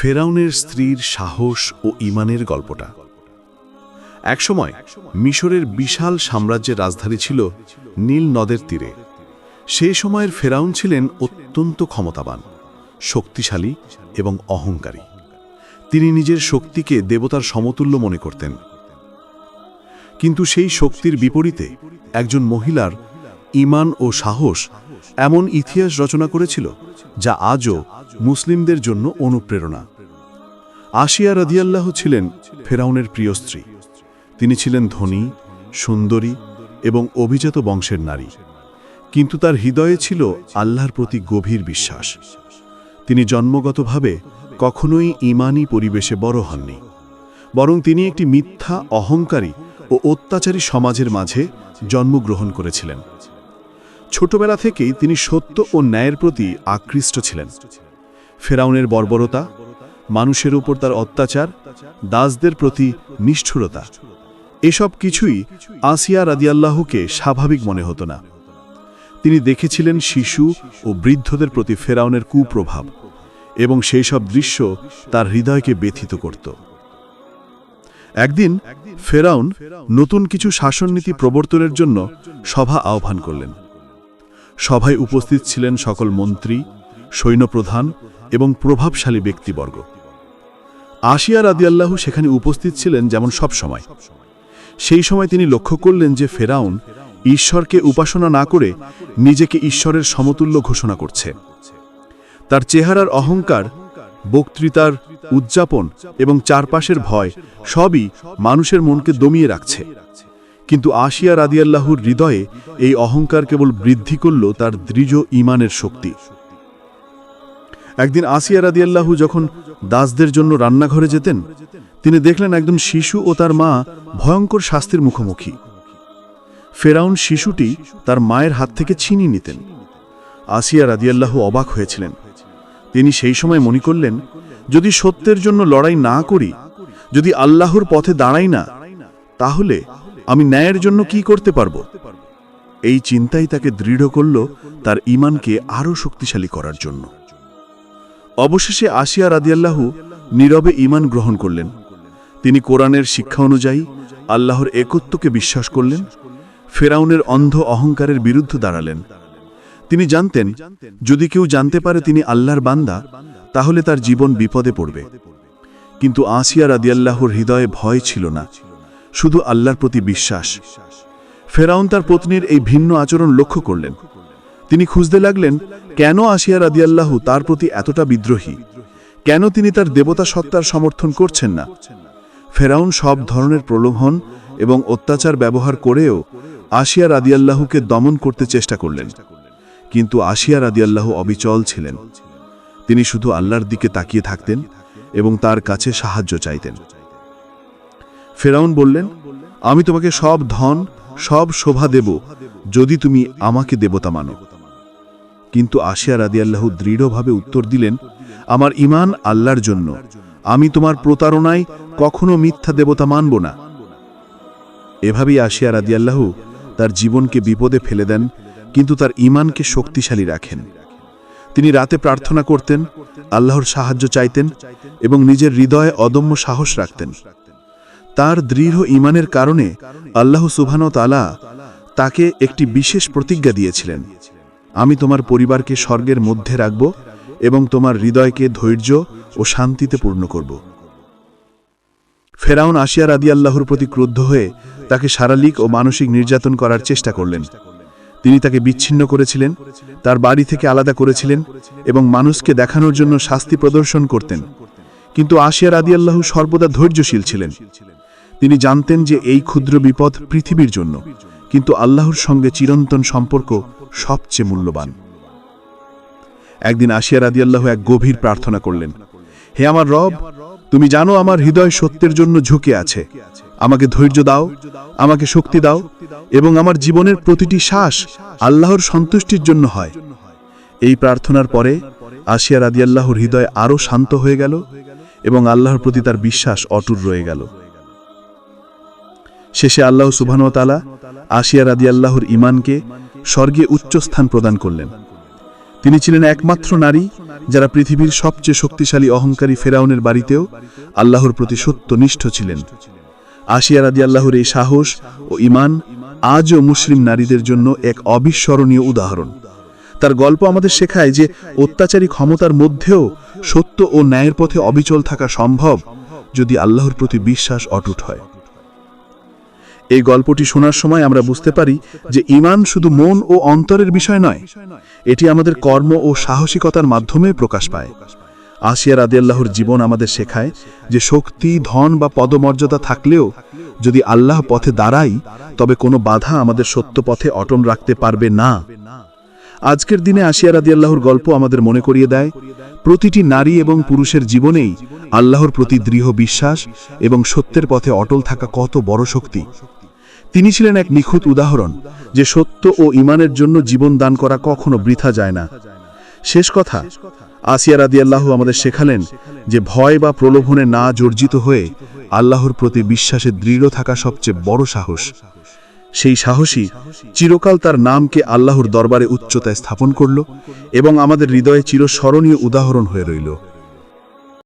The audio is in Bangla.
ফেরাউনের স্ত্রীর সাহস ও ইমানের গল্পটা। একসময় মিশরের বিশাল সাম্রাজ্যের রাজধানী ছিল নীল নদের তীরে। সে সময়ের ফেরাউন ছিলেন অত্যন্ত ক্ষমতাবান, শক্তিশালী এবং অহংকারী। তিনি নিজের শক্তিকে দেবতার সমতুল্য মনে করতেন। কিন্তু সেই শক্তির বিপরীতে একজন মহিলার ইমান ও সাহস এমন ইতিহাস রচনা করেছিল যা আজও মুসলিমদের জন্য অনুপ্রেরণা। আশিয়া রাদিয়াল্লাহ ছিলেন ফেরাউনের প্রিয় স্ত্রী। তিনি ছিলেন ধনী, সুন্দরী এবং অভিজাত বংশের নারী। কিন্তু তার হৃদয়ে ছিল আল্লাহর প্রতি গভীর বিশ্বাস। তিনি জন্মগতভাবে কখনোই ইমানি পরিবেশে বড় হননি। বরং তিনি একটি মিথ্যা, অহংকারী ও অত্যাচারী সমাজের মাঝে জন্মগ্রহণ করেছিলেন। ছোটবেলা থেকেই তিনি সত্য ও ন্যায়ের প্রতি আকৃষ্ট ছিলেন। ফেরাউনের বর্বরতা, মানুষের উপর তার অত্যাচার, দাসদের প্রতি নিষ্ঠুরতা, এসব কিছুই আসিয়া রাদিয়াল্লাহকে স্বাভাবিক মনে হতো না। তিনি দেখেছিলেন শিশু ও বৃদ্ধদের প্রতি ফেরাউনের কুপ্রভাব এবং সেই সব দৃশ্য তার হৃদয়কে ব্যথিত করত। একদিন ফেরাউন নতুন কিছু শাসননীতি প্রবর্তনের জন্য সভা আহ্বান করলেন। সভায় উপস্থিত ছিলেন সকল মন্ত্রী, সৈন্যপ্রধান এবং প্রভাবশালী ব্যক্তিবর্গ। আশিয়া রাদিয়াল্লাহু সেখানে উপস্থিত ছিলেন যেমন সব সময়। সেই সময় তিনি লক্ষ্য করলেন যে ফেরাউন ঈশ্বরকে উপাসনা না করে নিজেকে ঈশ্বরের সমতুল্য ঘোষণা করছে। তার চেহারার অহংকার, বক্তৃতার উদযাপন এবং চারপাশের ভয় সবই মানুষের মনকে দমিয়ে রাখছে। কিন্তু আশিয়া রাদিয়াল্লাহুর হৃদয়ে এই অহংকার কেবল বৃদ্ধি করল তার দৃঢ় ইমানের শক্তি। একদিন আসিয়া রাদিয়াল্লাহু যখন দাসদের জন্য রান্নাঘরে যেতেন, তিনি দেখলেন একজন শিশু ও তার মা ভয়ঙ্কর শাস্তির মুখোমুখি। ফেরাউন শিশুটি তার মায়ের হাত থেকে ছিনিয়ে নিতেন। আসিয়া রাদিয়াল্লাহু অবাক হয়েছিলেন। তিনি সেই সময় মনে করলেন, যদি সত্যের জন্য লড়াই না করি, যদি আল্লাহর পথে দাঁড়াই না, তাহলে আমি ন্যায়ের জন্য কি করতে পারব? এই চিন্তাই তাকে দৃঢ় করল তার ইমানকে আরও শক্তিশালী করার জন্য। অবশেষে আসিয়া রাদিয়াল্লাহু নীরবে ইমান গ্রহণ করলেন। তিনি কোরআনের শিক্ষা অনুযায়ী আল্লাহর একত্বকে বিশ্বাস করলেন, ফেরাউনের অন্ধ অহংকারের বিরুদ্ধে দাঁড়ালেন। তিনি জানতেন, যদি কেউ জানতে পারে তিনি আল্লাহর বান্দা, তাহলে তার জীবন বিপদে পড়বে। কিন্তু আসিয়া রাদিয়াল্লাহর হৃদয়ে ভয় ছিল না। শুধু আল্লাহর প্রতি বিশ্বাস। ফেরাউন তার পত্নীর এই ভিন্ন আচরণ লক্ষ্য করলেন। তিনি খুঁজতে লাগলেন, কেন আসিয়া রাদিয়াল্লাহু তার প্রতি এতটা বিদ্রোহী? কেন তিনি তার দেবতা সত্তার সমর্থন করছেন না? ফেরাউন সব ধরনের প্রলোভন এবং অত্যাচার ব্যবহার করেও আসিয়া রাদিয়াল্লাহুকে দমন করতে চেষ্টা করলেন। কিন্তু আসিয়া রাদিয়াল্লাহু অবিচল ছিলেন। তিনি শুধু আল্লাহর দিকে তাকিয়ে থাকতেন এবং তার কাছে সাহায্য চাইতেন। ফেরাউন বললেন, আমি তোমাকে সব ধন, সব শোভা দেব যদি তুমি আমাকে দেবতা মানো। কিন্তু আশিয়া রাদিয়াল্লাহু দৃঢ়ভাবে উত্তর দিলেন, আমার ইমান আল্লাহর জন্য। আমি তোমার প্রতারণায় কখনো মিথ্যা দেবতা মানব না। এভাবেই আশিয়া রাদিয়াল্লাহু তার জীবনকে বিপদে ফেলে দেন, কিন্তু তার ইমানকে শক্তিশালী রাখেন। তিনি রাতে প্রার্থনা করতেন, আল্লাহর সাহায্য চাইতেন এবং নিজের হৃদয়ে অদম্য সাহস রাখতেন। তার দৃঢ় ইমানের কারণে আল্লাহ সুবহান তালা তাকে একটি বিশেষ প্রতিজ্ঞা দিয়েছিলেন। আমি তোমার পরিবারকে স্বর্গের মধ্যে রাখব এবং তোমার হৃদয়কে ধৈর্য ও শান্তিতে পূর্ণ করব। ফেরাউন আসিয়া রাদি আল্লাহর প্রতি ক্রুদ্ধ হয়ে তাকে শারীরিক ও মানসিক নির্যাতন করার চেষ্টা করলেন। তিনি তাকে বিচ্ছিন্ন করেছিলেন, তার বাড়ি থেকে আলাদা করেছিলেন এবং মানুষকে দেখানোর জন্য শাস্তি প্রদর্শন করতেন। কিন্তু আসিয়া রাদি আল্লাহ সর্বদা ধৈর্যশীল ছিলেন। তিনি জানতেন যে এই ক্ষুদ্র বিপদ পৃথিবীর জন্য, কিন্তু আল্লাহর সঙ্গে চিরন্তন সম্পর্ক সবচেয়ে মূল্যবান। একদিন আসিয়া রাদিয়াল্লাহ এক গভীর প্রার্থনা করলেন, হে আমার রব, তুমি জানো আমার হৃদয় সত্যের জন্য ঝুঁকে আছে। আমাকে ধৈর্য দাও, আমাকে শক্তি দাও এবং আমার জীবনের প্রতিটি শ্বাস আল্লাহর সন্তুষ্টির জন্য হয়। এই প্রার্থনার পরে আসিয়া রাদিয়াল্লাহর হৃদয় আরও শান্ত হয়ে গেল এবং আল্লাহর প্রতি তার বিশ্বাস অটুট রয়ে গেল। শেষে আল্লাহ সুবহানতালা আসিয়া রাদিয়াল্লাহর ইমানকে স্বর্গে উচ্চ স্থান প্রদান করলেন। তিনি ছিলেন একমাত্র নারী যারা পৃথিবীর সবচেয়ে শক্তিশালী অহংকারী ফেরাউনের বাড়িতেও আল্লাহর প্রতি সত্যনিষ্ঠ ছিলেন। আসিয়া রাদি আল্লাহর এই সাহস ও ইমান আজও মুসলিম নারীদের জন্য এক অবিস্মরণীয় উদাহরণ। তার গল্প আমাদের শেখায় যে অত্যাচারী ক্ষমতার মধ্যেও সত্য ও ন্যায়ের পথে অবিচল থাকা সম্ভব যদি আল্লাহর প্রতি বিশ্বাস অটুট হয়। এই গল্পটি শোনার সময় আমরা বুঝতে পারি যে ইমান শুধু মন ও অন্তরের বিষয় নয়, এটি আমাদের কর্ম ও সাহসিকতার মাধ্যমে প্রকাশ পায়। আসিয়া রাদি আল্লাহর জীবন আমাদের শেখায় যে শক্তি, ধন বা পদমর্যাদা থাকলেও যদি আল্লাহ পথে দাঁড়াই, তবে কোনো বাধা আমাদের সত্য পথে অটল রাখতে পারবে না। আজকের দিনে আসিয়া রাদি আল্লাহর গল্প আমাদের মনে করিয়ে দেয়, প্রতিটি নারী এবং পুরুষের জীবনেই আল্লাহর প্রতি দৃঢ় বিশ্বাস এবং সত্যের পথে অটল থাকা কত বড় শক্তি। তিনি ছিলেন এক নিখুঁত উদাহরণ যে সত্য ও ইমানের জন্য জীবন দান করা কখনো বৃথা যায় না। শেষ কথা, আসিয়া রাদিয়াল্লাহু আমাদের শেখালেন যে ভয় বা প্রলোভনে না জর্জিত হয়ে আল্লাহর প্রতি বিশ্বাসে দৃঢ় থাকা সবচেয়ে বড় সাহস। সেই সাহসী চিরকাল তার নামকে আল্লাহর দরবারে উচ্চতায় স্থাপন করল এবং আমাদের হৃদয়ে চিরস্মরণীয় উদাহরণ হয়ে রইল।